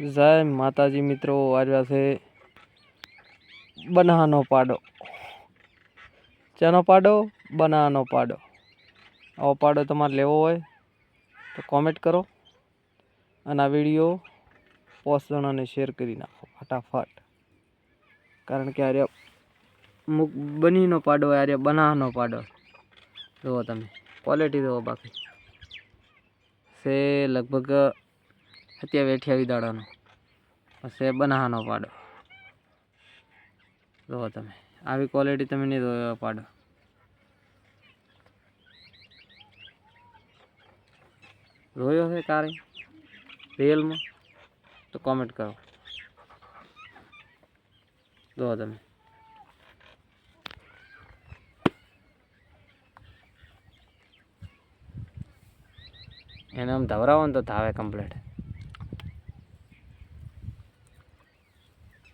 જય માતાજી મિત્રો આવ્યા છે બનાનો પાડો. ચેનો પાડો? બનાનો પાડો. આવો પાડો તમારે લેવો હોય તો કોમેન્ટ કરો અને આ વીડિયો પોસ્ટ જણાને શેર કરી નાખો, ફટાફટ. કારણ કે આર્ય મુક બનીનો પાડો આર્ય બનાનો પાડો. જુઓ તમે ક્વોલિટી જુઓ બાકી. છે લગભગ અત્યારે અઠ્યાવીસ દાડાનો. છે બનાવાનો પાડો. જુઓ તમે, આવી ક્વોલિટી તમે નહીં જોયો પાડો. જોયો છે કારે? રિયલમાં તો કોમેન્ટ કરો. જુઓ તમે. એને આમ ધવરાવો ને તો ધાવે કમ્પ્લીટ